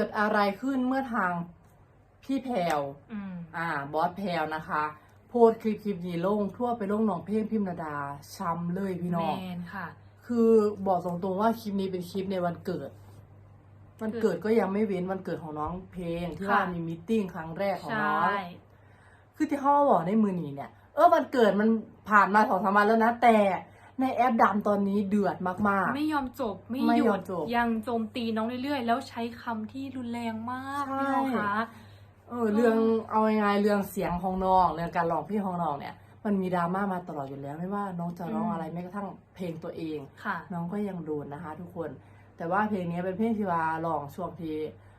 เกิดอะไรขึ้นเมื่อทางพี่แพรวอืม อ่า บอสแพรวนะคะ โพสต์คลิปคลิปนี้ลงทั่วไปลงหนองเพลงพิมนาดา ช้ำเลยพี่แมน้องนค่ะ คือบอกตรงๆว่าคลิปนี้เป็นคลิปในวันเกิด วันเกิดก็ยังไม่เว้นวันเกิดของน้องเพลงที่ค่ะ ว่ามีมิทติ้งครั้งแรกของใช่น้องคือที่เขาบอกในมือนี้เนี่ย เออวันเกิดมันผ่านมาสองสามวันแล้วนะ แต่ ในแอปดำตอนนี้เดือดมาก ไม่ยอมจบไม่ไม่หยุยอดมจบ ยังโจมตีน้องเรื่อยๆ แล้วใช้คำที่รุนแรงมากใช่พี่น้องคะ ๆเออเรื่องเอายังไงเรื่องเสียงของน้องเรื่องการร้องเพลงของน้องเนี่ย มันมีดราม่ามาตลอดอยู่แล้ว ไม่ว่าน้องจะร้องอะไรแม้กระทั่งเพลงตัวเอง ค่ะ น้องก็ยังโดนนะคะ ทุกคน แต่ว่าเพลงนี้เป็นเพลงที่ว่าร้องช่วงที่แ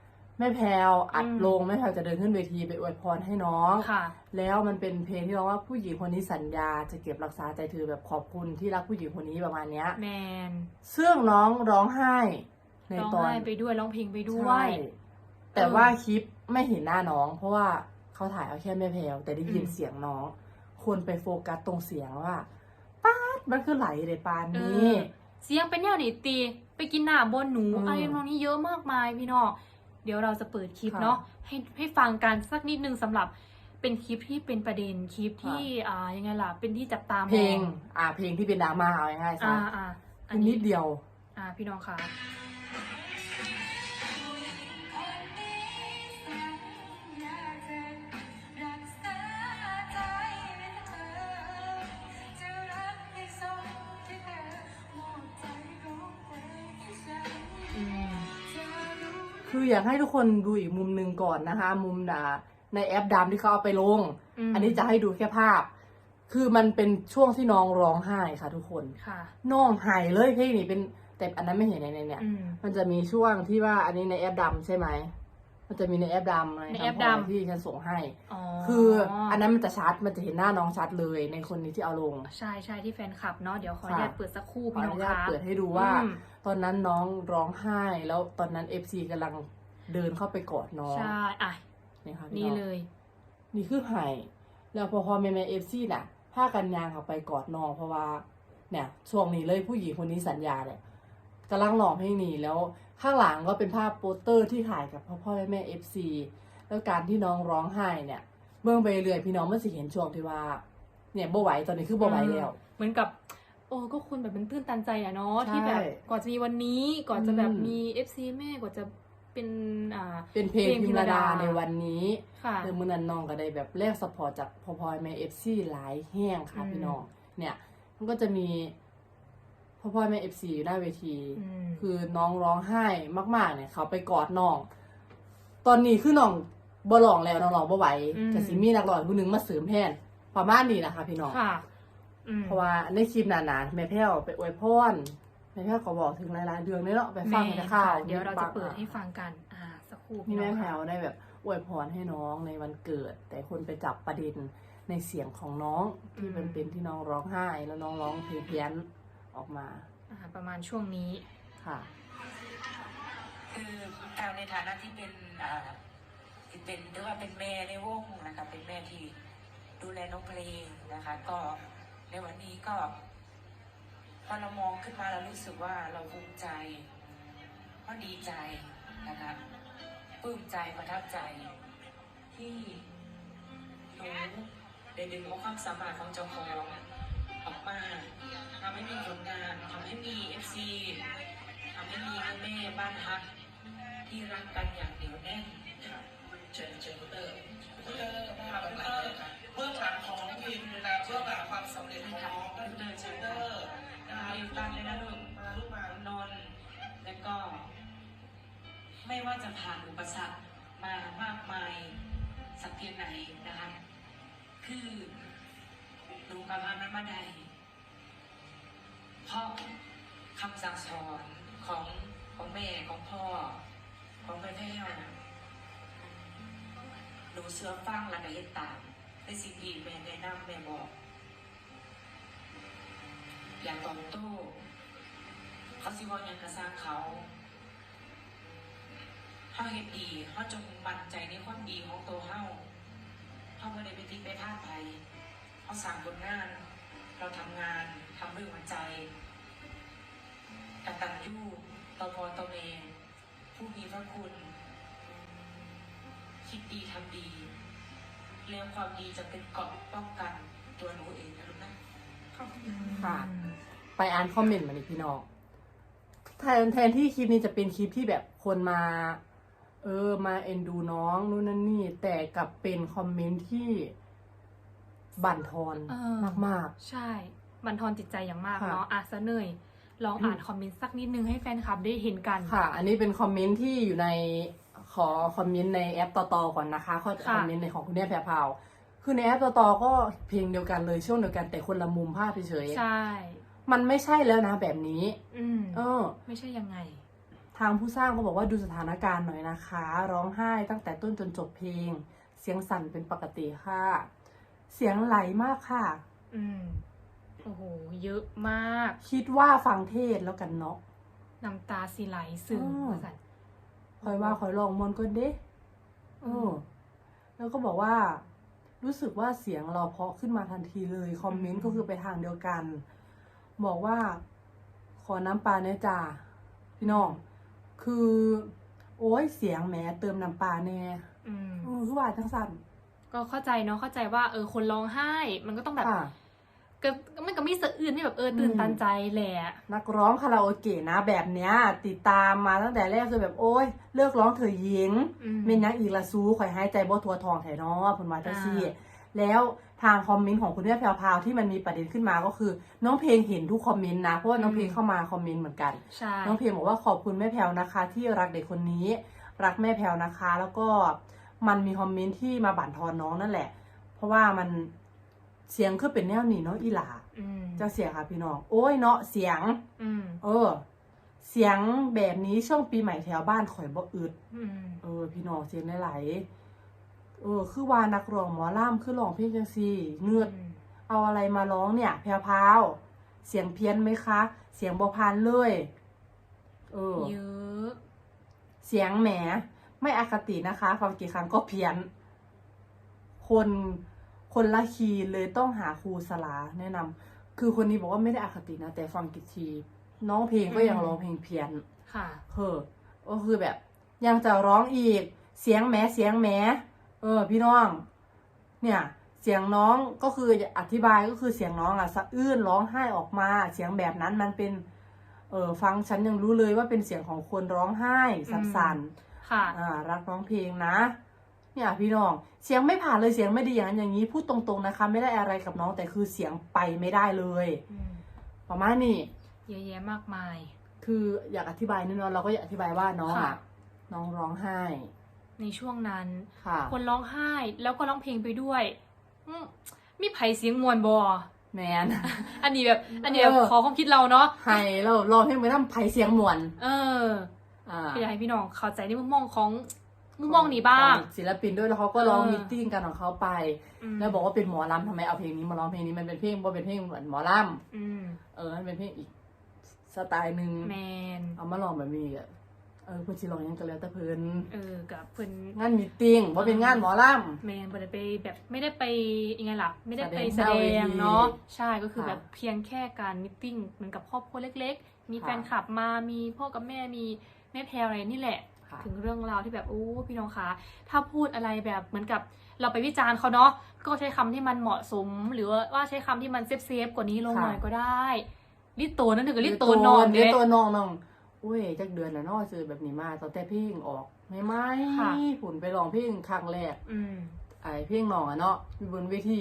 ม่แพลวอัดอืมลงแม่แพลวจะเดินขึ้นเวทีไปอวยพรให้น้องค่ะ แล้วมันเป็นเพลงที่ร้องว่าผู้หญิงคนนี้สัญญาจะเก็บรักษาใจเธอแบบขอบคุณที่รักผู้หญิงคนนี้ประมาณเนี้ยแมนซึ่งน้องร้องไห้ในร้องตอนไห้ไปด้วยร้องเพลงไปด้วยใช่แต่ว่าคลิปไม่เห็นหน้าน้อง เพราะว่าเขาถ่ายเอาแค่แม่แพลวแต่ได้ยินอืมเสียงน้องคนไปโฟกัสตรงเสียงว่าป๊าดมันคือไหลเลยปานเอนี้อเสียงเป็นแนวนี้ตีไปกินหน้าบนหนูอืมอะไรทำนองนี้เยอะมากมายพี่น้อง เดี๋ยวเราจะเปิดคลิปค่ะเนาะให้ให้ฟังกันสักนิดนึงสำหรับเป็นคลิปที่เป็นประเด็นคลิปที่อ่ายังไงล่ะเป็นที่จับตามองเพลง อ่า เพลงที่เป็นดราม่าเอาง่ายๆซะอ่าอ่าอันนินี้ดเดียว อ่าพี่น้องค่ะ คืออยากให้ทุกคนดูอีกมุมหนึ่งก่อนนะคะ มุมด่าในแอปดามที่เขาเอาไปลงมอันนี้จะให้ดูแค่ภาพ คือมันเป็นช่วงที่น้องร้องไห้ค่ะ ทุกคนค่ะน้องไห้เลยเพลงนี้เป็นแต่อันนั้นไม่เห็นในในเนี่ยอืมมันจะมีช่วงที่ว่าอันนี้ในแอปดำใช่ไหม มันจะมีในแอปดำในแอปคำพรดำ ที่ฉันส่งให้อ๋อคืออันนั้นมันจะชัดมันจะเห็นหน้าน้องชัดเลยในคนนี้ที่เอาลง ใช่ใช่ที่แฟนคลับเนาะเดี๋ยวขออนุญาตค่ะเปิดสักครู่ขอพี่อน้องนุญาตคะเปิดให้ดูว่าอืมตอนนั้นน้องร้องไห้ แล้วตอนนั้นเอฟซีกำลังเดินเข้าไปกอดน้องใช่อะนี่ค่ะนี่พี่องเลย นี่คือไห้แล้วพอพอแม่แม่เอฟซีน่ะผ้ากันยางเขาไปกอดน้องเพราะว่าเนี่ยช่วงนี้เลยผู้หญิงคนนี้สัญญาเนี่ยกำลังร้องเพลงนี้แล้ว ข้างหลังก็เป็นภาพโปสเตอร์ที่ถ่ายกับพ่อพ่อแม่แม่เอฟซีแล้วการที่น้องร้องไห้เนี่ยเบื้องไปเรื่อยพี่น้องมันสิเห็นช่วงที่ว่า เนี่ยบ่ไหวตอนนี้คือบ่ไหวแล้ว เหมือนกับโอ้ก็คุณแบบมันตื้นตันใจอะเนาะใช่ที่แบบก่อนจะมีวันนี้ก่อนจะแบบอืม มี FC แม่ก่อนจะเป็นอ่า เป็นเพลงเพลงพิมรดาพิมรดา ในวันนี้ค่ะคือมือนันน้องก็ได้แบบแลกสปอร์ตจากพอพอยแม่เอฟซีหลายแห้งค่ะอืม พี่น้องเนี่ยมันก็จะมี พอพอยแม่เอฟซีอยู่หน้าเวที อืม คือน้องร้องไห้มาก ๆ เนี่ยเขาไปกอดน้อง ตอนนี้คือน้องบ่ร้องแล้วน้องร้องบ่ไหวอืม แต่สิมีนักร้องผู้หนึงมาเสริมแทนประมาณนี้นะคะพี่น้อง ค่ะอืม เพราะว่าในคลิปนั้นนะแม่แพ้วไปอวยพรแม่แพ้วก็บอกถึงหลายๆเดือนเลยเนาะไปฟังแม่ในข่าค่ะวเดี๋ยวเราจะเปิดให้ฟังกัน อ่า สักครู่ที่พี่น้แม่องแพรค่ะวได้แบบอวยพรให้น้องในวันเกิด แต่คนไปจับประเด็นในเสียงของน้องที่มันเป็นที่น้องร้องไห้แล้วน้องร้องเพลงเพี้ยน ออกมาอ่าประมาณช่วงนี้ค่ะ คือเอาในฐานะที่เป็นอ่าที่เป็นหรือว่าเป็นแม่ในวงนะคะเป็นแม่ที่ดูแลน้องเพลงนะคะ ก็ในวันนี้ก็พอเรามองขึ้นมาเรารู้สึกว่าเราภูมิใจก็ดีใจนะคะปลื้มใจประทับใจ ที่หนูได้ดึงเอาความสามารถของเจ้าของ ออกมาทำให้มีผลงานทำให้มีเอฟซีทำให้มีแม่บ้านฮักที่รักกันอย่างเหนียวแน่นครับเชิญเชิญคุณเตอร์เพื่อมาเพื่อเบื้องหลังของพิมพ์นะเบื้องหลังความสำเร็จของน้องก็คือเชนเตอร์นะนะคะคะอยู่บ้านเลยนะลูกมาลูกมานนท์แล้วก็ ไม่ว่าจะผ่านอุปสรรคมามากมายสักเพียงไหนนะคะ คือ หนูกับมันนั้นมาได้เพราะคำสั่งสอนของของแม่ของพ่อ ของแม่แพ้วนะหนูเสื้อฟังและก็เฮ็ดตามในสิ่งที่แม่แนะนำแม่บอก อย่าตอบโต้เขาสิว่าหยังกระสร้างเขาเฮาเฮ็ดดีเฮาจงมั่นใจในความดีของตัวเฮาเฮาบ่ได้ไปติดไปพลาดไป เฮาสร้างผลงาน เราทำงานทำด้วยหัวใจกตัญญูต่อพ่อต่อแม่ผู้มีพระคุณ คิดดีทำดีแล้วความดีจะเป็นเกราะป้องกันตัวหนูเองนะลูกนะค่ะ ไปอ่านคอมเมนต์มาเลยพี่น้องแทนแทนที่คลิปนี้จะเป็นคลิปที่แบบคนมา เออมาเอ็นดูน้องนู่นนั่นนี่ แต่กลับเป็นคอมเมนต์ที่ บั่นทอนเออ มาก ใช่ บันทอนจิตใจอย่างมากค่ะ เนาะอะซะเนยลองอ่านคอมเมนต์สักนิดนึงให้แฟนคลับได้เห็นกัน ๆ ค่ะ อันนี้เป็นคอมเมนต์ที่อยู่ในขอคอมเมนต์ในแอปต่อๆก่อนนะคะขอค่ะ คอมเมนต์ในของคุณแม่แพรพราวคือในแอปต่อๆก็เพลงเดียวกันเลยช่วงเดียวกันแต่คนละมุมภาพเฉยๆ ใช่ มันไม่ใช่แล้วนะแบบนี้ อืมเออ ไม่ใช่ยังไง ทางผู้สร้างก็บอกว่าดูสถานการณ์หน่อยนะคะ ร้องไห้ตั้งแต่ต้นจนจบเพลง เสียงสั่นเป็นปกติค่ะ เสียงไหลมากค่ะ อืมโอ้โห เยอะมาก คิดว่าฟังเทศแล้วกันเนาะน้ำตาสิไหลซึมอืมว่าสันคอยว่าคอยลองมวนก็เด้เออแล้วก็บอกว่า รู้สึกว่าเสียงเราเพราะขึ้นมาทันทีเลย คอมเมนต์ก็คือไปทางเดียวกัน บอกว่า ขอน้ำปลาเนี่ยจ้าพี่น้อง คือ โอ้ยเสียงแหมเติมน้ำปลาแน่อืมเออคือว่าจังสัน ก็เข้าใจเนาะเข้าใจว่าเออคนร้องไห้ มันก็ต้องแบบค่ะก็มันก็มีสะอื่นที่แบบเออตื่นอืมตันใจแหละ นักร้องคาราโอเกะนะแบบเนี้ย ติดตามมาตั้งแต่แรกคือแบบโอ้ยเลิกร้องเถอะหญิงอืมเม่นนักอีกละซูข่อยหายใจบ่ทัวทองไถเนาะเพิ่นว่าจังซี่อ่าแล้วทางคอมเมนต์ของคุณแม่แพรวๆที่มันมีประเด็นขึ้นมาก็คือ น้องเพลงเห็นทุกคอมเมนต์นะเพราะว่าน้องเพลงเข้ามาคอมเมนต์เหมือนกันใช่น้องเพลงบอกว่าขอบคุณแม่แพรวนะคะ ที่รักเด็กคนนี้ รักแม่แพรวนะคะ แล้วก็ มันมีคอมเมนต์ที่มาบั่นทอนน้องนั่นแหละ เพราะว่ามันเสียงคือเป็นแนวนี้เนาะอีหลาอืมเจ้าเสียงค่ะพี่น้อง โอ้ยเนาะเสียงอืมเออ เสียงแบบนี้ช่วงปีใหม่แถวบ้านข่อยบ่อึดอืมเออ พี่น้องเสียงไหลๆเออ คือว่านักร้องหมอล่ำคือร้องเพลงจังซี่เงือดเอาอะไรมาร้องเนี่ยแพรวพราวเสียงเพี้ยนไหมคะ เสียงบอพานเลย เออเยอะเสียงแหม ไม่อคตินะคะ ฟังกี่ครั้งก็เพี้ยน คนคนละคีย์เลยต้องหาครูสลาแนะนำคือคนนี้บอกว่าไม่ได้อคตินะ แต่ฟังกี่ที น้องเพลงก็ยังร้องเพลงเพี้ยน ค่ะเฮ้อก็คือแบบ ยังจะร้องอีก เสียงแหมเสียงแหมเออ พี่น้อง เนี่ย เสียงน้องก็คืออธิบายก็คือเสียงน้องอะสะอื้นร้องไห้ออกมา เสียงแบบนั้นมันเป็น เออฟังฉันยังรู้เลยว่าเป็นเสียงของคนร้องไห้สั่นๆ ค่ะ อ่ารักร้องเพลงนะ เนี่ยพี่น้องเสียงไม่ผ่านเลยเสียงไม่ดีอย่างนั้นอย่างนี้พูดตรงๆนะคะ ไม่ได้อะไรกับน้องแต่คือเสียงไปไม่ได้เลย อืมประมาณนี้ เยอะแยะมากมาย คืออยากอธิบายนิดนึงเราก็อยากอธิบายว่าน้องค่ะอะน้องร้องไห้ในช่วงนั้น ค่ะคนร้องไห้แล้วก็ร้องเพลงไปด้วยอืมมีไผเสียงมวนบอ แมน อันนี้แบบ อันนี้แบบเออ ขอความคิดเราเนาะ ไห้เราร้องเพลงไปทำไผเสียงมวน เอออ่า ก็อยากให้พี่น้องเข้าใจในมุมมองของมุมมองนี้บ้างของศิลปินด้วยแล้วเขาก็ร้องเออมิทติ้งกันของเขาไปมแล้วบอกว่าเป็นหมอลำทำไมเอาเพลงนี้มาร้องเพลงนี้มันเป็นเพลงว่าเป็นเพลงเหมือนหมอลอืมำเออมันเป็นเพลงอีกสไตล์หนึ่งแมนเอามาลองแบบนี้อะเออเพื่อนสิลองหยังกันแล้วแต่เพิ่นเออกับเพิ่นงานมีตติ้งว่าเป็นงานหมอลแมนบ่ได้ไปแบบไม่ได้ไปยังไงล่ะไม่ได้ไปแสแสดดงงเนาะใช่ก็คือค่ะแบบเพียงแค่การมิทติ้งเหมือนกับครอบครัวเล็ก ๆ มีค่ะแฟนคลับมามีพ่อกับแม่มี แม่แพรอะไรนี่แหละำค่ะถึงเรื่องราวที่แบบโอ้พี่น้องคะถ้าพูดอะไรแบบเหมือนกับเราไปวิจารณ์เขาเนาะก็ใช้คำที่มันเหมาะสม หรือว่าใช้คำที่มันเซฟเซฟๆกว่านี้ลงหน่อยก็ได้ลิโตนั่นถึงกับลิโตนอนเดี๋ยวเนี่ยตัวน้องน้องอุ้ยจักเดือนแล้วเนาะเจอแบบนี้มาตอนแต่เพลงออกไม่ไม่ค่ะผุนไปลองเพลงครั้งแรกอืมไอ้เพลงน้องอะเนาะอยู่บนเวที